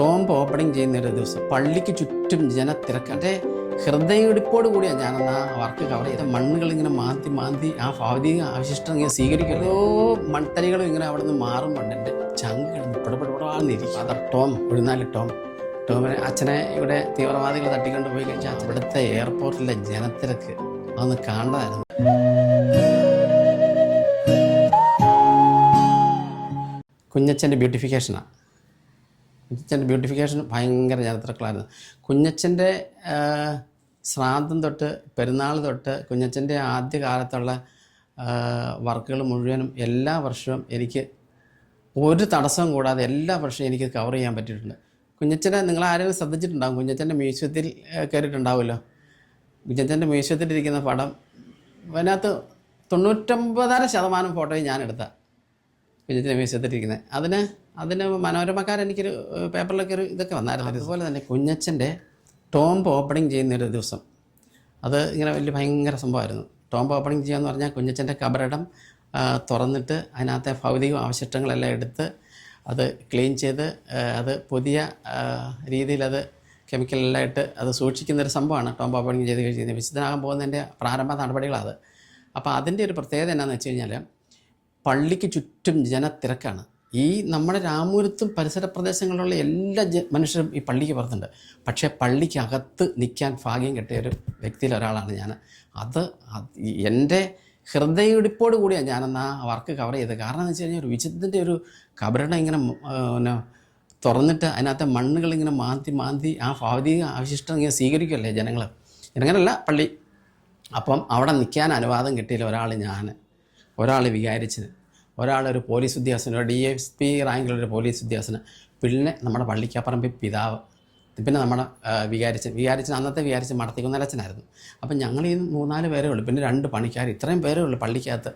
Tomb opening ചെയ്യുന്ന ഒരു ദിവസം പള്ളിക്ക് ചുറ്റും ജനത്തിരക്ക് എന്റെ ഹൃദയടിപ്പോട് കൂടിയാണ് ഞാൻ ആ വർക്ക് കവർ ചെയ്ത മണ്ണുകൾ ഇങ്ങനെ മാന്തി മാന്തി ആ ഭൗതിക അവശിഷ്ടം ഇങ്ങനെ സ്വീകരിക്കുമല്ലോ മൺതരികളും ഇങ്ങനെ അവിടെ നിന്ന് മാറും എന്റെ ചങ്ക് കിടന്ന് പിടപെടപെടാന്നിരിക്കും അതാ ടോം ഒഴുന്നാൽ ടോം. ടോമിനെ അച്ഛനെ ഇവിടെ തീവ്രവാദികൾ തട്ടിക്കൊണ്ട് പോയി കഴിഞ്ഞാൽ ഇവിടുത്തെ എയർപോർട്ടിലെ ജനത്തിരക്ക് അതൊന്ന് കാണേണ്ടതായിരുന്നു കുഞ്ഞച്ഛന്റെ ബ്യൂട്ടിഫിക്കേഷനാണ് കുഞ്ഞച്ഛന്റെ ബ്യൂട്ടിഫിക്കേഷൻ ഭയങ്കര ചരിത്രക്കളായിരുന്നു കുഞ്ഞച്ഛന്റെ ശ്രാദ്ധം തൊട്ട് പെരുന്നാൾ തൊട്ട് കുഞ്ഞച്ഛന്റെ ആദ്യ കാലത്തുള്ള വർക്കുകൾ മുഴുവനും എല്ലാ വർഷവും എനിക്ക് ഒരു തടസ്സവും കൂടാതെ എല്ലാ വർഷവും എനിക്ക് കവർ ചെയ്യാൻ പറ്റിയിട്ടുണ്ട്. കുഞ്ഞച്ചനെ നിങ്ങൾ ആരെങ്കിലും ശ്രദ്ധിച്ചിട്ടുണ്ടാകും കുഞ്ഞച്ഛന്റെ മ്യൂസിയത്തിൽ കയറിയിട്ടുണ്ടാവുമല്ലോ കുഞ്ഞച്ഛന്റെ മ്യൂസിയത്തിലിരിക്കുന്ന പടം അതിനകത്ത് തൊണ്ണൂറ്റൊമ്പതര ശതമാനം ഫോട്ടോയും ഞാൻ എടുത്ത കുഞ്ഞിന്റെ മ്യൂസിയത്തിലിരിക്കുന്നത് അതിന് അതിന് മനോരമക്കാർ എനിക്കൊരു പേപ്പറിലൊക്കെ ഒരു ഇതൊക്കെ വന്നായിരുന്നു. അതുപോലെ തന്നെ കുഞ്ഞച്ഛന്റെ ടോംബ് ഓപ്പണിംഗ് ചെയ്യുന്ന ഒരു ദിവസം. അത് ഇങ്ങനെ വലിയ ഭയങ്കര സംഭവമായിരുന്നു. ടോംബ് ഓപ്പണിംഗ് ചെയ്യാന്ന് പറഞ്ഞാൽ കുഞ്ഞച്ഛന്റെ കബറിടം തുറന്നിട്ട് അതിനകത്തെ ഭൗതിക അവശിഷ്ടങ്ങളെല്ലാം എടുത്ത് അത് ക്ലീൻ ചെയ്ത് അത് പുതിയ രീതിയിലത് കെമിക്കലെല്ലാം ഇട്ട് അത് സൂക്ഷിക്കുന്ന ഒരു സംഭവമാണ് ടോംബ് ഓപ്പണിംഗ് ചെയ്ത് കഴിഞ്ഞാൽ. വിശുദ്ധനാകാൻ പോകുന്നതിന്റെ പ്രാരംഭ നടപടികളത്. അപ്പോൾ അതിന്റെ ഒരു പ്രത്യേകത എന്നാന്ന് വെച്ച് കഴിഞ്ഞാൽ പള്ളിക്ക് ചുറ്റും ജനത്തിരക്കാണ്. ഈ നമ്മുടെ രാമൂരത്തും പരിസര പ്രദേശങ്ങളിലുള്ള എല്ലാ മനുഷ്യരും ഈ പള്ളിക്ക് പുറത്തുണ്ട്. പക്ഷേ പള്ളിക്കകത്ത് നിൽക്കാൻ ഭാഗ്യം കിട്ടിയ ഒരു വ്യക്തിയിൽ ഒരാളാണ് ഞാൻ. അത് എന്റെ ഹൃദയ എന്റെ ഹൃദയടിപ്പോട് കൂടിയാണ് ഞാനെന്ന് ആ വർക്ക് കവർ ചെയ്തത്. കാരണം എന്ന് വെച്ച് കഴിഞ്ഞാൽ ഒരു വിശുദ്ധന്റെ ഒരു കബറിടം ഇങ്ങനെ പിന്നെ തുറന്നിട്ട് അതിനകത്തെ മണ്ണുകൾ ഇങ്ങനെ മാന്തി മാന്തി ആ ഭൗതിക അവശിഷ്ടം ഇങ്ങനെ സ്വീകരിക്കുമല്ലേ ജനങ്ങൾ ജനങ്ങളല്ല പള്ളി. അപ്പം അവിടെ നിൽക്കാൻ അനുവാദം കിട്ടിയില്ല ഒരാൾ ഞാൻ. ഒരാൾ വികാരിച്ചത് ഒരാളൊരു പോലീസ് ഉദ്യോഗസ്ഥൻ ഒരു ഡി എസ് പി റാങ്കിലൊരു പോലീസ് ഉദ്യോഗസ്ഥന് പിന്നെ നമ്മുടെ പള്ളിക്കപ്പറമ്പിൽ പിതാവ് പിന്നെ നമ്മുടെ വികാരിച്ചൻ വികാരിച്ചൻ അന്നത്തെ വികാരിച്ചൻ മടത്തിക്കുന്നലച്ചനായിരുന്നു അപ്പം ഞങ്ങൾ ഈ മൂന്നാൽ പേരേ ഉള്ളൂ. പിന്നെ രണ്ട് പണിക്കാർ ഇത്രയും പേരേ ഉള്ളൂ പള്ളിക്കകത്ത്.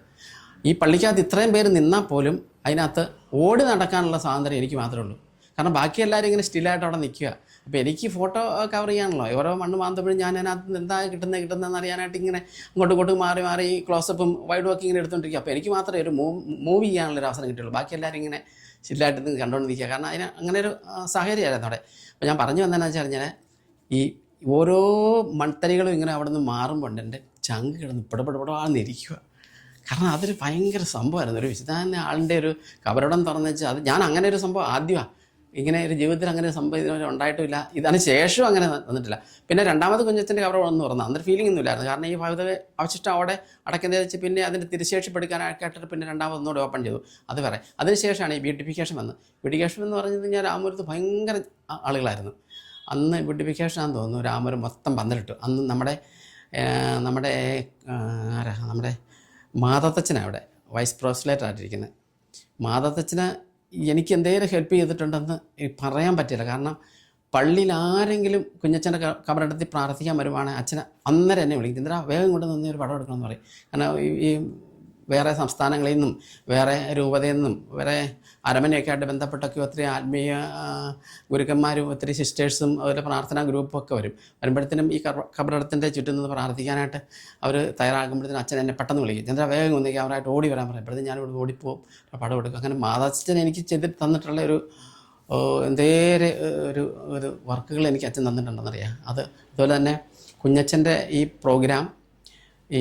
ഈ പള്ളിക്കകത്ത് ഇത്രയും പേര് നിന്നാൽ പോലും അതിനകത്ത് ഓടി നടക്കാനുള്ള സ്വാതന്ത്ര്യം എനിക്ക് മാത്രമേ ഉള്ളൂ. കാരണം ബാക്കി എല്ലാവരും ഇങ്ങനെ സ്റ്റില്ലായിട്ട് അവിടെ നിൽക്കുക അപ്പോൾ എനിക്ക് ഫോട്ടോ കവർ ചെയ്യാണല്ലോ ഓരോ മണ്ണ് മാന്തപ്പോഴും ഞാൻ അതിനകത്ത് എന്താ കിട്ടുന്നത് കിട്ടുന്നതെന്ന് അറിയാനായിട്ട് ഇങ്ങനെ അങ്ങോട്ടും ഇങ്ങോട്ടും മാറി മാറി ക്ലോസപ്പും വൈഡ് വാക്കിങ് ഇങ്ങനെ എടുത്തുകൊണ്ടിരിക്കുക അപ്പോൾ എനിക്ക് മാത്രമേ ഒരു മൂവ് മൂവ് ചെയ്യാനുള്ള ഒരു അവസരം കിട്ടുള്ളൂ ബാക്കി എല്ലാവരും ഇങ്ങനെ ചില്ലായിട്ട് നിന്ന് കണ്ടുകൊണ്ടിരിക്കുക കാരണം അതിന് അങ്ങനെ ഒരു സാഹചര്യമായിരുന്നു അവിടെ. അപ്പോൾ ഞാൻ പറഞ്ഞു വന്നതെന്ന് വെച്ചാൽ ഞാൻ ഈ ഓരോ മൺതരികളും ഇങ്ങനെ അവിടെ നിന്ന് മാറുമ്പോൾ എന്റെ ചങ്ക് കിടന്ന് പിടപെടപെടാന്നിരിക്കുക കാരണം അതൊരു ഭയങ്കര സംഭവമായിരുന്നു. ഒരു വിശുദ്ധാന ആളിന്റെ ഒരു കവറടം തുറന്നു വെച്ചാൽ അത് ഞാൻ അങ്ങനെ ഒരു സംഭവം ആദ്യമാണ് ഇങ്ങനെ ഒരു ജീവിതത്തിൽ അങ്ങനെ ഒരു സംഭവം ഉണ്ടായിട്ടില്ല. ഇതിന് ശേഷം അങ്ങനെ വന്നിട്ടില്ല. പിന്നെ രണ്ടാമത് കുഞ്ഞച്ചന്റെ കവർ വന്ന് തുറന്നു അന്നൊരു ഫീലിംഗ് ഒന്നും ഇല്ലായിരുന്നു. കാരണം ഈ ഭാഗത്ത് അവശിഷ്ടം അവിടെ അടക്കുന്നത് വെച്ച് പിന്നെ അതിന്റെ തിരിശേഷിപ്പെടുക്കാനായിട്ട് പിന്നെ രണ്ടാമത് ഒന്നുകൂടെ ഓപ്പൺ ചെയ്തു. അത് വേറെ. അതിനുശേഷമാണ് ഈ ബ്യൂട്ടിഫിക്കേഷൻ വന്നത്. ബ്യൂട്ടിഫിക്കേഷൻ എന്ന് പറഞ്ഞു കഴിഞ്ഞാൽ രാമൂരത്ത് ഭയങ്കര ആളുകളായിരുന്നു. അന്ന് ബ്യൂട്ടിഫിക്കേഷൻ ആണെന്ന് തോന്നുന്നു. രാമൂരം മൊത്തം പന്തലിട്ടു. അന്ന് നമ്മുടെ നമ്മുടെ ആരാ? നമ്മുടെ മാതത്തച്ഛനാണ് അവിടെ. വൈസ് പ്രൊസിലേറ്റർ ആയിട്ടിരിക്കുന്നത് മാതത്തച്ഛന് എനിക്ക് എന്തെങ്കിലും ഹെൽപ്പ് ചെയ്തിട്ടുണ്ടെന്ന് പറയാൻ പറ്റില്ല. കാരണം പള്ളിയിൽ ആരെങ്കിലും കുഞ്ഞച്ഛന്റെ കബറിടത്തിൽ പ്രാർത്ഥിക്കാൻ വരുവാണെങ്കിൽ അച്ഛനെ അന്നേരം എന്നെ വിളിക്കും. ഇന്ദിരാ വേഗം കൊണ്ട് നിന്ന് ഒരു പടം എടുക്കണമെന്ന് പറയും. കാരണം ഈ വേറെ സംസ്ഥാനങ്ങളിൽ നിന്നും വേറെ രൂപതയിൽ നിന്നും വേറെ അരമനയൊക്കെ ആയിട്ട് ബന്ധപ്പെട്ടൊക്കെ ഒത്തിരി ആത്മീയ ഗുരുക്കന്മാരും ഒത്തിരി സിസ്റ്റേഴ്സും അതുപോലെ പ്രാർത്ഥനാ ഗ്രൂപ്പും ഒക്കെ വരും. വരുമ്പോഴത്തേനും ഈ കബറടത്തിന്റെ ചുറ്റും നിന്ന് പ്രാർത്ഥിക്കാനായിട്ട് അവർ തയ്യാറാകുമ്പോഴത്തേനും അച്ഛൻ എന്നെ പെട്ടെന്ന് വിളിക്കും. ചന്ദ്ര വേഗം ഒന്നേക്ക് അവരായിട്ട് ഓടി വരാൻ പറയും. അപ്പോഴത്തേക്കും ഞാൻ ഇവിടെ ഓടിപ്പോവും. പടം എടുക്കും. അങ്ങനെ മാതാച്ചൻ എനിക്ക് ചെയ്തിട്ട് തന്നിട്ടുള്ള ഒരു എന്തേരെ ഒരു ഒരു വർക്കുകൾ എനിക്ക് അച്ഛൻ തന്നിട്ടുണ്ടെന്നറിയാം. അത് അതുപോലെ തന്നെ കുഞ്ഞച്ഛന്റെ ഈ പ്രോഗ്രാം ഈ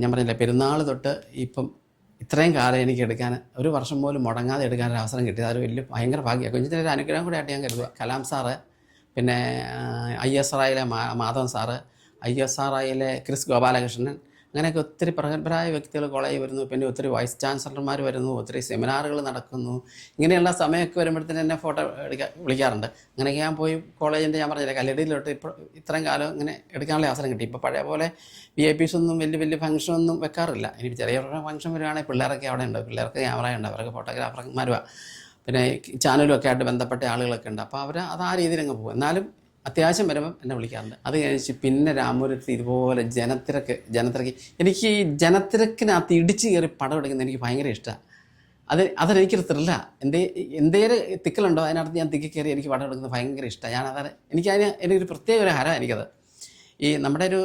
ഞാൻ പറഞ്ഞില്ലേ പെരുന്നാൾ തൊട്ട് ഇപ്പം ഇത്രയും കാലം എനിക്ക് എടുക്കാൻ ഒരു വർഷം പോലും മുടങ്ങാതെ എടുക്കാൻ ഒരു അവസരം കിട്ടിയത്. അതൊരു വലിയ ഭയങ്കര ഭാഗ്യമാണ്. കുഞ്ഞിന്റെ ഒരു അനുഗ്രഹം കൂടെ ആയിട്ട് ഞാൻ കരുതുക. കലാം സാറ് പിന്നെ I S R ഐയിലെ Madhavan sir I S R ഐയിലെ Kris Gopalakrishnan അങ്ങനെയൊക്കെ ഒത്തിരി പ്രഗത്ഭരായ വ്യക്തികൾ കോളേജിൽ വരുന്നു പിന്നെ ഒത്തിരി വൈസ് ചാൻസലർമാർ വരുന്നു ഒത്തിരി സെമിനാറുകൾ നടക്കുന്നു. ഇങ്ങനെയുള്ള സമയമൊക്കെ വരുമ്പോഴത്തേന് എന്നെ ഫോട്ടോ എടുക്കാൻ വിളിക്കാറുണ്ട്. അങ്ങനെയൊക്കെ ഞാൻ പോയി കോളേജിന്റെ ഞാൻ പറഞ്ഞില്ല കല്ലടിയിലോട്ട് ഇപ്പോൾ ഇത്രയും കാലം ഇങ്ങനെ എടുക്കാനുള്ള അവസരം കിട്ടി. ഇപ്പോൾ പഴയ പോലെ വി ഐ പീസ് ഒന്നും വലിയ വലിയ ഫംഗ്ഷനൊന്നും വെക്കാറില്ല. ഇനി ചെറിയ ഫംഗ്ഷൻ വരികയാണെങ്കിൽ പിള്ളേരൊക്കെ അവിടെ ഉണ്ട്. പിള്ളേർക്ക് ക്യാമറ ഉണ്ട് അവർക്ക് ഫോട്ടോഗ്രാഫർമാരുവാ. പിന്നെ ചാനലും ഒക്കെ ആയിട്ട് ബന്ധപ്പെട്ട ആളുകളൊക്കെ ഉണ്ട്. അപ്പോൾ അവർ അത് ആ രീതിയിൽ അങ്ങ് പോകും. എന്നാലും അത്യാവശ്യം വരുമ്പം എന്നെ വിളിക്കാറുണ്ട്. അത് കഴിച്ച് പിന്നെ രാമപുരത്ത് ഇതുപോലെ ജനത്തിരക്ക് ജനത്തിരക്ക്. എനിക്ക് ഈ ജനത്തിരക്കിനകത്ത് ഇടിച്ച് കയറി പടം എടുക്കുന്നത് എനിക്ക് ഭയങ്കര ഇഷ്ടമാണ് അത് അതെനിക്കൊരു ത്രില്ല എന്റെ എന്തേലും തിക്കലുണ്ടോ അതിനകത്ത് ഞാൻ തിക്കി കയറി എനിക്ക് പടം എടുക്കുന്നത് ഭയങ്കര ഇഷ്ടമാണ് ഞാൻ അതാണ് എനിക്ക് അതിന് എനിക്കൊരു പ്രത്യേക ഒരു ഹരം എനിക്കത്. ഈ നമ്മുടെ ഒരു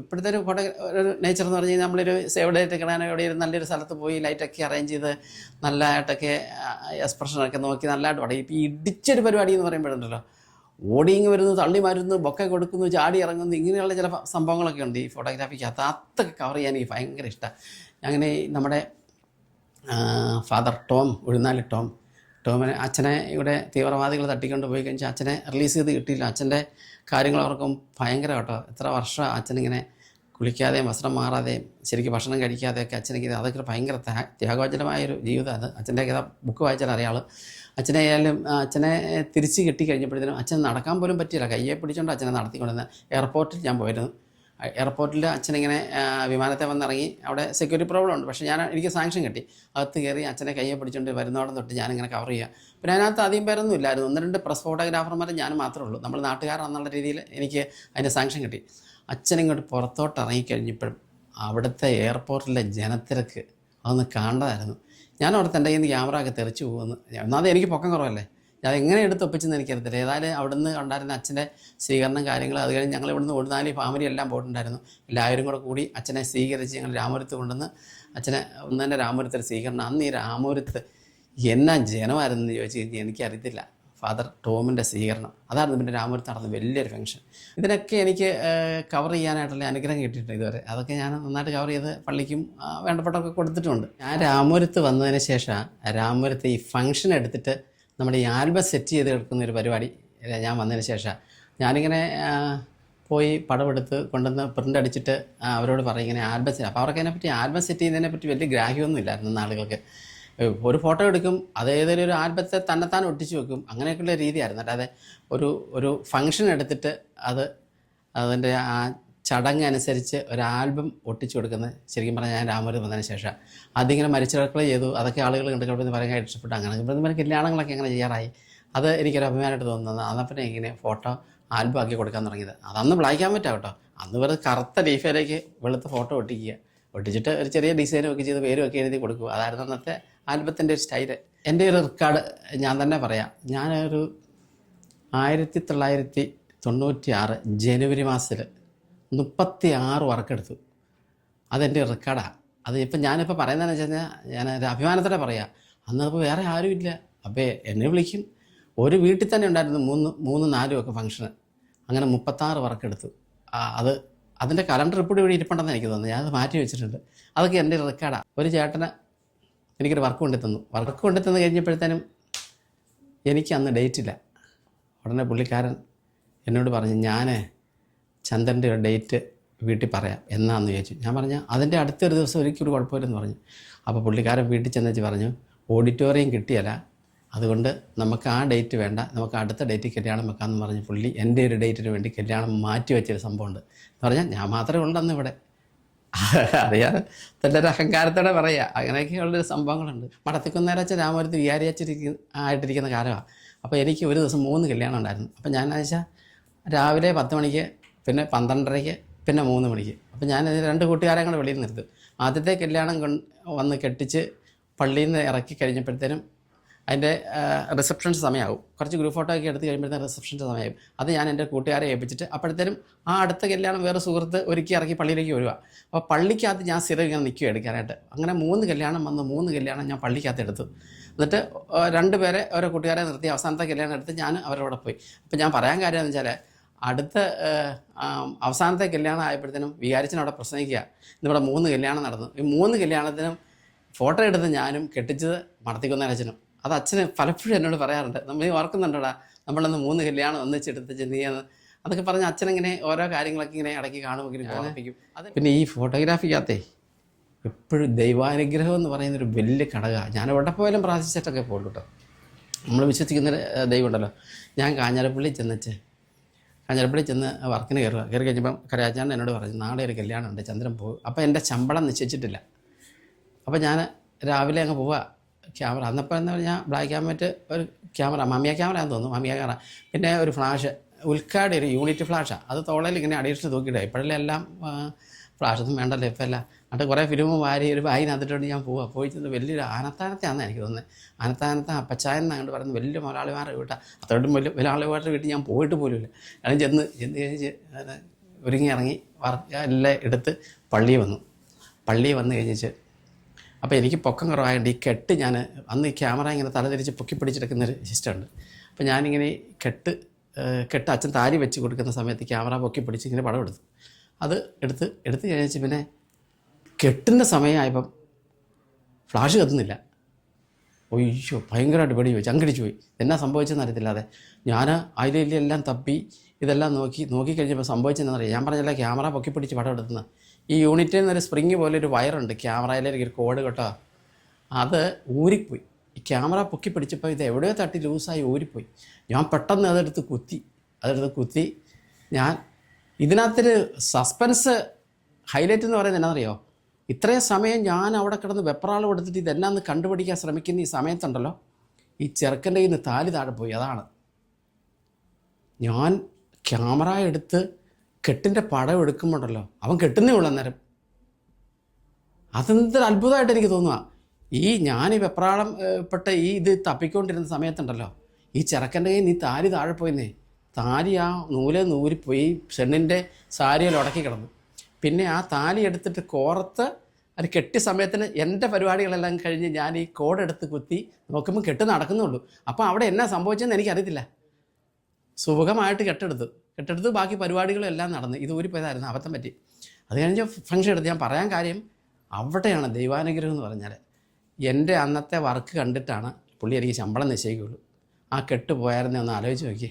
ഇപ്പോഴത്തെ ഒരു ഫോട്ടോ ഒരു നേച്ചർ എന്ന് പറഞ്ഞു കഴിഞ്ഞാൽ നമ്മളൊരു സേവ് ഡേറ്റ് കിടാനോ എവിടെ നല്ലൊരു സ്ഥലത്ത് പോയി ലൈറ്റൊക്കെ അറേഞ്ച് ചെയ്ത് നല്ലതായിട്ടൊക്കെ എക്സ്പ്രഷനൊക്കെ നോക്കി നല്ലതായിട്ട് പാടും ഇപ്പോൾ ഇടിച്ചൊരു പരിപാടി എന്ന് പറയുമ്പോഴുണ്ടല്ലോ ഓടിങ് വരുന്നു തള്ളി മരുന്നു ബൊക്കെ കൊടുക്കുന്നു ചാടി ഇറങ്ങുന്നു ഇങ്ങനെയുള്ള ചില സംഭവങ്ങളൊക്കെ ഉണ്ട് ഈ ഫോട്ടോഗ്രാഫിക്കകത്ത്. അതൊക്കെ കവർ ചെയ്യാൻ എനിക്ക് ഭയങ്കര ഇഷ്ടമാണ് അങ്ങനെ നമ്മുടെ ഫാദർ ടോം ഉഴുന്നാലി ടോം ടോമിനെ അച്ഛനെ ഇവിടെ തീവ്രവാദികൾ തട്ടിക്കൊണ്ട് പോയി കഴിഞ്ഞാൽ അച്ഛനെ റിലീസ് ചെയ്ത് കിട്ടിയില്ല. അച്ഛന്റെ കാര്യങ്ങൾ അവർക്കും ഭയങ്കര കേട്ടോ എത്ര വർഷം അച്ഛനിങ്ങനെ കുളിക്കാതെയും വസ്ത്രം മാറാതെയും ശരിക്കും ഭക്ഷണം കഴിക്കാതെയൊക്കെ അച്ഛനെ ഗീത അതൊക്കെ ഭയങ്കര ത്യാ- ത്യാഗോജനമായൊരു ജീവിതം അത്. അച്ഛന്റെ ബുക്ക് വായിച്ചാൽ അറിയാൾ അച്ഛനെ ആയാലും അച്ഛനെ തിരിച്ച് കിട്ടി കഴിഞ്ഞപ്പോഴത്തേനും അച്ഛൻ നടക്കാൻ പോലും പറ്റിയില്ല. കയ്യെ പിടിച്ചുകൊണ്ട് അച്ഛനെ നടത്തിക്കൊണ്ടിരുന്ന എയർപോർട്ടിൽ ഞാൻ പോയിരുന്നു. എയർപോർട്ടിൽ അച്ഛനിങ്ങനെ വിമാനത്തെ വന്നിറങ്ങി. അവിടെ സെക്യൂരിറ്റി പ്രോബ്ലം ഉണ്ട്. പക്ഷേ ഞാൻ എനിക്ക് സാങ്ഷൻ കിട്ടി. അകത്ത് കയറി അച്ഛനെ കയ്യെ പിടിച്ചുകൊണ്ട് വരുന്നോടം തൊട്ട് ഞാനിങ്ങനെ കവർ ചെയ്യുക പിന്നെ അതിനകത്ത് അധികം പേരൊന്നും ഇല്ലായിരുന്നു. ഒന്ന് രണ്ട് പ്രസ് ഫോട്ടോഗ്രാഫർമാരും ഞാൻ മാത്രമേ ഉള്ളൂ. നമ്മൾ നാട്ടുകാരെന്നുള്ള രീതിയിൽ എനിക്ക് അതിന്റെ സാങ്ഷൻ കിട്ടി. അച്ഛനിങ്ങോട്ട് പുറത്തോട്ട് ഇറങ്ങിക്കഴിഞ്ഞപ്പോഴും അവിടുത്തെ എയർപോർട്ടിലെ ജനത്തിരക്ക് അതൊന്ന് കാണേണ്ടതായിരുന്നു ഞാൻ അവിടെ തന്റെ കയ്യിൽ നിന്ന് ക്യാമറ ഒക്കെ തെറിച്ച് പോകുന്നു. ഒന്നാമത് എനിക്ക് പൊക്കം കുറവല്ലേ? ഞാൻ എങ്ങനെ എടുത്ത് ഒപ്പിച്ചെന്ന് എനിക്കറിയത്തില്ല. ഏതായാലും അവിടുന്ന് ഉണ്ടായിരുന്ന അച്ഛന്റെ സ്വീകരണം കാര്യങ്ങൾ അത് കഴിഞ്ഞ് ഞങ്ങൾ ഇവിടുന്ന് ഒടുന്നാലി ഫാമിലി എല്ലാം പോയിട്ടുണ്ടായിരുന്നു. എല്ലാവരും കൂടെ കൂടി അച്ഛനെ സ്വീകരിച്ച് ഞങ്ങൾ രാമപുരത്ത് കൊണ്ടുവന്ന് അച്ഛനെ ഒന്ന് തന്നെ രാമപുരത്തിൽ സ്വീകരണം. അന്ന് ഈ രാമപുരത്ത് എന്നാ ജനമായിരുന്നു എന്ന് ചോദിച്ചു കഴിഞ്ഞാൽ എനിക്കറിയത്തില്ല. ഫാദർ ടോമിന്റെ സ്വീകരണം. അതായിരുന്നു പിന്നെ രാമപുരത്ത് നടന്ന വലിയൊരു ഫംഗ്ഷൻ. ഇതിനൊക്കെ എനിക്ക് കവർ ചെയ്യാനായിട്ടുള്ള അനുഗ്രഹം കിട്ടിയിട്ടുണ്ട് ഇതുവരെ. അതൊക്കെ ഞാൻ നന്നായിട്ട് കവർ ചെയ്ത് പള്ളിക്കും വേണ്ടപ്പെട്ടൊക്കെ കൊടുത്തിട്ടുണ്ട്. ഞാൻ രാമപുരത്ത് വന്നതിന് ശേഷം രാമപുരത്ത് ഈ ഫംഗ്ഷൻ എടുത്തിട്ട് നമ്മുടെ ഈ ആൽബം സെറ്റ് ചെയ്ത് എടുക്കുന്ന ഒരു പരിപാടി ഞാൻ വന്നതിന് ശേഷം. ഞാനിങ്ങനെ പോയി പടമെടുത്ത് കൊണ്ടുവന്ന് പ്രിന്റ് അടിച്ചിട്ട് അവരോട് പറയും ഇങ്ങനെ ആൽബം സെറ്റ് അപ്പോൾ അവർക്ക് അതിനെപ്പറ്റി ആൽബം സെറ്റ് ചെയ്യുന്നതിനെ പറ്റി വലിയ ഗ്രാഹ്യമൊന്നും ഇല്ലായിരുന്നു ആളുകൾക്ക് ഒരു ഫോട്ടോ എടുക്കും അത് ഏതെങ്കിലും ഒരു ആൽബത്തെ തന്നെത്താൻ ഒട്ടിച്ച് വെക്കും അങ്ങനെയൊക്കെയുള്ള രീതിയായിരുന്നു. അല്ലാതെ ഒരു ഒരു ഫങ്ഷൻ എടുത്തിട്ട് അത് അതിന്റെ ആ ചടങ്ങ് അനുസരിച്ച് ഒരു ആൽബം ഒട്ടിച്ചു കൊടുക്കുന്നത് ശരിക്കും പറഞ്ഞാൽ ഞാൻ രാമപുരം വന്നതിന് ശേഷം. അതിങ്ങനെ മരിച്ചിടക്കൾ ചെയ്തു. അതൊക്കെ ആളുകൾ കണ്ട് കഴിയുമ്പോൾ ഭയങ്കര ഇഷ്ടപ്പെട്ടു. അങ്ങനെ ഇപ്പം കല്യാണങ്ങളൊക്കെ അങ്ങനെ ചെയ്യാറായി. അത് എനിക്കൊരു അഭിമാനമായിട്ട് തോന്നുന്നത്. അന്നപ്പം ഇങ്ങനെ ഫോട്ടോ ആൽബം ആക്കി കൊടുക്കാൻ തുടങ്ങിയത്. അതന്ന് വിളയിക്കാൻ പറ്റാം കേട്ടോ. അന്ന് വെറുതെ കറുത്ത ലീഫിലേക്ക് വെളുത്ത ഫോട്ടോ ഒട്ടിക്കുക. ഒട്ടിച്ചിട്ട് ഒരു ചെറിയ ഡിസൈനും ഒക്കെ ചെയ്ത് പേരും ഒക്കെ എഴുതി കൊടുക്കുക. അതായിരുന്നു അന്നത്തെ ആൽബത്തിന്റെ ഒരു സ്റ്റൈൽ. എന്റെ ഒരു റെക്കോർഡ് ഞാൻ തന്നെ പറയാം. ഞാനൊരു ആയിരത്തി തൊള്ളായിരത്തി തൊണ്ണൂറ്റി ആറ് ജനുവരി മാസത്തിൽ മുപ്പത്തി ആറ് വർക്കെടുത്തു അതെന്റെ റെക്കോർഡാണ് അത് ഇപ്പം ഞാനിപ്പോൾ പറയുന്നതെന്ന് വെച്ച് കഴിഞ്ഞാൽ ഞാൻ ഒരു അഭിമാനത്തോടെ പറയാം. അന്ന് അപ്പോൾ വേറെ ഇല്ല. അപ്പോൾ എന്നെ വിളിക്കും. ഒരു വീട്ടിൽ തന്നെ ഉണ്ടായിരുന്നു മൂന്ന് മൂന്ന് നാലും ഒക്കെ ഫംഗ്ഷന് അങ്ങനെ മുപ്പത്താറ് വർക്കെടുത്തു അത് അതിന്റെ കലണ്ടർ ഇപ്പോഴും ഇവിടെ ഇരിപ്പുണ്ടെന്ന് എനിക്ക് തോന്നുന്നു. ഞാനത് മാറ്റി വെച്ചിട്ടുണ്ട്. അതൊക്കെ എന്റെ റെക്കോർഡാണ് ഒരു ചേട്ടന് എനിക്കൊരു വർക്ക് കൊണ്ടു തന്നു. വർക്ക് കൊണ്ടു തന്നു കഴിഞ്ഞപ്പോഴത്തേനും എനിക്ക് അന്ന് ഡേറ്റ് ഇല്ല. ഉടനെ പുള്ളിക്കാരൻ എന്നോട് പറഞ്ഞു ഞാൻ ചന്ദ്രന്റെ ഒരു ഡേറ്റ് വീട്ടിൽ പറയാം. എന്നാന്ന് ചോദിച്ചു. ഞാൻ പറഞ്ഞു അതിന്റെ അടുത്തൊരു ദിവസം ഒരിക്കലും കുഴപ്പമില്ലെന്ന് പറഞ്ഞു. അപ്പോൾ പുള്ളിക്കാരൻ വീട്ടിൽ ചെന്നേച്ച് പറഞ്ഞു ഓഡിറ്റോറിയം കിട്ടിയല്ല. അതുകൊണ്ട് നമുക്ക് ആ ഡേറ്റ് വേണ്ട. നമുക്ക് അടുത്ത ഡേറ്റ് കല്യാണം വെക്കാമെന്ന് പറഞ്ഞ് പുള്ളി. എന്റെ ഒരു ഡേറ്റിന് വേണ്ടി കല്യാണം മാറ്റി വെച്ചൊരു സംഭവമുണ്ട്. എന്ന് പറഞ്ഞാൽ ഞാൻ മാത്രമേ ഉള്ളന്ന് ഇവിടെ. അറിയാതെ തന്റെ ഒരു അഹങ്കാരത്തോടെ പറയുക അങ്ങനെയൊക്കെയുള്ളൊരു സംഭവങ്ങളുണ്ട്. മടത്തിക്കുന്നേരച്ച രാമപുരത്ത് വിചാരിച്ചിരിക്കുന്ന ആയിട്ടിരിക്കുന്ന കാലമാണ് അപ്പോൾ എനിക്ക് ഒരു ദിവസം മൂന്ന് കല്യാണം ഉണ്ടായിരുന്നു. അപ്പോൾ ഞാൻ വെച്ചാൽ രാവിലെ പത്ത് മണിക്ക് പിന്നെ പന്ത്രണ്ടരയ്ക്ക് പിന്നെ മൂന്ന് മണിക്ക്. അപ്പോൾ ഞാൻ രണ്ട് കൂട്ടുകാരെ കൂടെ വെളിയിൽ നിർത്തും. ആദ്യത്തെ കല്യാണം കൊണ്ട് വന്ന് കെട്ടിച്ച് പള്ളിയിൽ നിന്ന് ഇറക്കി കഴിഞ്ഞപ്പോഴത്തേനും അതിന്റെ റിസപ്ഷൻ സമയമാവും കുറച്ച് ഗ്രൂപ്പ് ഫോട്ടോ ഒക്കെ എടുത്ത് കഴിയുമ്പോഴത്തേനും റിസപ്ഷൻ സമയം അത് ഞാൻ എന്റെ കൂട്ടുകാരെ ഏൽപ്പിച്ചിട്ട് അപ്പോഴത്തേനും ആ അടുത്ത കല്യാണം വേറെ സുഹൃത്ത് ഒരുക്കി ഇറക്കി പള്ളിയിലേക്ക് വരിക. അപ്പോൾ പള്ളിക്കകത്ത് ഞാൻ സ്ഥിരം ഇങ്ങനെ നിൽക്കുക എടുക്കാനായിട്ട്. അങ്ങനെ മൂന്ന് കല്യാണം വന്ന് മൂന്ന് കല്യാണം ഞാൻ പള്ളിക്കകത്ത് എടുത്തു. എന്നിട്ട് രണ്ട് പേരെ ഓരോ കൂട്ടുകാരെ നിർത്തി അവസാനത്തെ കല്യാണം എടുത്ത് ഞാൻ അവരോട് പോയി. അപ്പോൾ ഞാൻ പറയാൻ കാര്യം എന്ന് വെച്ചാൽ അടുത്ത അവസാനത്തെ കല്യാണം ആയപ്പോഴത്തേനും വികാരിച്ചനവിടെ പ്രസംഗിക്കുക. ഇന്നിവിടെ മൂന്ന് കല്യാണം നടന്നു. ഈ മൂന്ന് കല്യാണത്തിനും ഫോട്ടോ എടുത്ത് ഞാനും കെട്ടിച്ചത് മടത്തിക്കുന്ന അച്ഛനും അത് അച്ഛന് പലപ്പോഴും എന്നോട് പറയാറുണ്ട് നമ്മൾ ഈ ഓർക്കുന്നുണ്ടോടാ? നമ്മളന്ന് മൂന്ന് കല്യാണം ഒന്നിച്ചെടുത്ത് ചെന്നിയെന്ന് അതൊക്കെ പറഞ്ഞ് അച്ഛനിങ്ങനെ ഓരോ കാര്യങ്ങളൊക്കെ ഇങ്ങനെ ഇടയ്ക്ക് കാണുമെങ്കിലും ഓർമ്മിപ്പിക്കും അത്. പിന്നെ ഈ ഫോട്ടോഗ്രാഫിക്കകത്തേ എപ്പോഴും ദൈവാനുഗ്രഹം എന്ന് പറയുന്ന ഒരു വലിയ ഘടകമാണ് ഞാൻ എവിടെ പോയാലും പ്രാർത്ഥിച്ചിട്ടൊക്കെ പോകുള്ളൂ കേട്ടോ. നമ്മൾ വിശ്വസിക്കുന്ന ദൈവം ഉണ്ടല്ലോ. ഞാൻ കാഞ്ഞിരപ്പള്ളി ചെന്നച്ച് കാഞ്ഞിരപ്പള്ളി ചെന്ന് വർക്കിന് കയറുക. കയറി കഴിഞ്ഞപ്പം കരയാച്ചാൻ എന്നോട് പറഞ്ഞു നാളെ ഒരു കല്യാണം ഉണ്ട് ചന്ദ്രൻ പോകും. അപ്പോൾ എന്റെ ശമ്പളം നിശ്ചയിച്ചിട്ടില്ല. അപ്പോൾ ഞാൻ രാവിലെ അങ്ങ് പോവുക ക്യാമറ. അന്നപ്പോൾ എന്ന് പറഞ്ഞാൽ ബ്ലാക്ക് വൈറ്റ് ഒരു ക്യാമറ മമിയ ക്യാമറ എന്ന് തോന്നുന്നു മമിയ ക്യാമറ. പിന്നെ ഒരു ഫ്ലാഷ് ഉൽക്കാട് ഒരു യൂണിറ്റ് ഫ്ലാഷാണ് അത് തോളയിൽ ഇങ്ങനെ അഡീഷണൽ തൂക്കിയിടുക. ഇപ്പോഴെല്ലാം എല്ലാം ഫ്ലാഷൊന്നും വേണ്ടല്ലോ ഇപ്പം അല്ല എന്നിട്ട് കുറേ ഫിലിം വാരി ഒരു ബാഗിനകത്തിട്ടുണ്ട് ഞാൻ പോവാ. പോയി ചെന്ന് വലിയൊരു ആനത്താനത്തെയാണെന്ന് എനിക്ക് തോന്നുന്നത് ആനത്താനത്തെ അപ്പച്ചായൻ എന്നാണ് പറയുന്നത് വലിയ മുതലാളിമാരുടെ വീട്ടാണ് അത്രയും വലിയ മുതലാളിമാരുടെ വീട്ടിൽ ഞാൻ പോയിട്ട് പോലുമില്ല. ഞാൻ ചെന്ന് ചെന്ന് കഴിഞ്ഞ് ഒരുങ്ങി ഇറങ്ങി വർ എല്ലാം എടുത്ത് പള്ളിയിൽ വന്നു. പള്ളിയിൽ വന്നു കഴിഞ്ഞിട്ട് അപ്പോൾ എനിക്ക് പൊക്കം കുറവായതുകൊണ്ട് ഈ കെട്ട് ഞാൻ അന്ന് ഈ ക്യാമറ ഇങ്ങനെ തലതിരിച്ച് പൊക്കി പൊക്കി പിടിച്ചെടുക്കുന്നൊരു സിസ്റ്റമുണ്ട് അപ്പോൾ ഞാനിങ്ങനെ കെട്ട് കെട്ട് അച്ഛൻ താരി വെച്ച് കൊടുക്കുന്ന സമയത്ത് ക്യാമറ പൊക്കി പിടിച്ച് ഇങ്ങനെ പടം എടുത്തു. അത് എടുത്ത് എടുത്ത് കഴിഞ്ഞാൽ പിന്നെ കെട്ടിന്റെ സമയമായപ്പം ഫ്ലാഷ് കത്തുന്നില്ല. ഒയ്യോ ഭയങ്കരമായിട്ട് പേടി പോയി ചങ്കടിച്ചു പോയി. എന്നാ സംഭവിച്ചെന്ന് അറിയത്തില്ലാതെ ഞാൻ അതിലെല്ലാം തപ്പി ഇതെല്ലാം നോക്കി നോക്കി കഴിഞ്ഞപ്പോൾ സംഭവിച്ചതെന്ന് അറിയാം. ഞാൻ പറഞ്ഞല്ല ക്യാമറ പൊക്കി പിടിച്ച് പടം എടുത്തുന്ന. ഈ യൂണിറ്റിൽ നിന്നൊരു സ്പ്രിങ് പോലെ ഒരു വയറുണ്ട്. ക്യാമറയിലേക്ക് ഒരു കോഡ് കേട്ടോ. അത് ഊരിപ്പോയി. ഈ ക്യാമറ പൊക്കി പിടിച്ചപ്പോൾ ഇത് എവിടെയോ തട്ടി ലൂസായി ഊരിപ്പോയി. ഞാൻ പെട്ടെന്ന് അതെടുത്ത് കുത്തി. അതെടുത്ത് കുത്തി. ഞാൻ ഇതിനകത്തൊരു സസ്പെൻസ് ഹൈലൈറ്റ് എന്ന് പറയുന്നത് എന്നാണെന്നറിയോ ഇത്രയും സമയം ഞാൻ അവിടെ കിടന്ന് വെപ്രാളം എടുത്തിട്ട് ഇതെന്നാന്ന് കണ്ടുപിടിക്കാൻ ശ്രമിക്കുന്ന ഈ സമയത്തുണ്ടല്ലോ? ഈ ചെറുക്കന്റെ കയ്യിൽ നിന്ന് താലി താഴെ പോയി. അതാണ്. ഞാൻ ക്യാമറ എടുത്ത് കെട്ടിന്റെ പടം എടുക്കുമ്പോണ്ടല്ലോ? അവൻ കെട്ടുന്നേ ഉള്ളൂ അന്നേരം. അതെന്തൊരു അത്ഭുതമായിട്ട് എനിക്ക് തോന്നുക ഈ ഞാൻ ഈ വെപ്രാളം പെട്ട ഈ ഇത് തപ്പിക്കൊണ്ടിരുന്ന സമയത്തുണ്ടല്ലോ. ഈ ചെറുക്കന്റെ കയ്യിൽ നീ താരി താഴെ പോയിന്നേ. താലി ആ നൂലെ നൂരിപ്പോയി പെണ്ണിന്റെ സാരിയിൽ ഉടക്കി കിടന്നു. പിന്നെ ആ താലി എടുത്തിട്ട് കോർത്ത് അത് കെട്ടിയ സമയത്തിന് എന്റെ പരിപാടികളെല്ലാം കഴിഞ്ഞ് ഞാൻ ഈ കോടെടുത്ത് കുത്തി നോക്കുമ്പോൾ കെട്ട് നടക്കുന്നുള്ളൂ. അപ്പോൾ അവിടെ എന്നാ സംഭവിച്ചതെന്ന് എനിക്കറിയത്തില്ല. സുഖമായിട്ട് കെട്ടെടുത്തു. കെട്ടെടുത്ത് ബാക്കി പരിപാടികളെല്ലാം നടന്ന്. ഇത് ഊരിപ്പോയതായിരുന്നു. അബദ്ധം പറ്റി. അത് കഴിഞ്ഞ് ഫംഗ്ഷൻ എടുത്ത് ഞാൻ പറയാൻ കാര്യം അവിടെയാണ് ദൈവാനുഗ്രഹം എന്ന് പറഞ്ഞാൽ എന്റെ അന്നത്തെ വർക്ക് കണ്ടിട്ടാണ് പുള്ളി എനിക്ക് ശമ്പളം നിശ്ചയിക്കുള്ളൂ ആ കെട്ട് പോയായിരുന്നേ ഒന്ന് ആലോചിച്ച് നോക്കിയേ.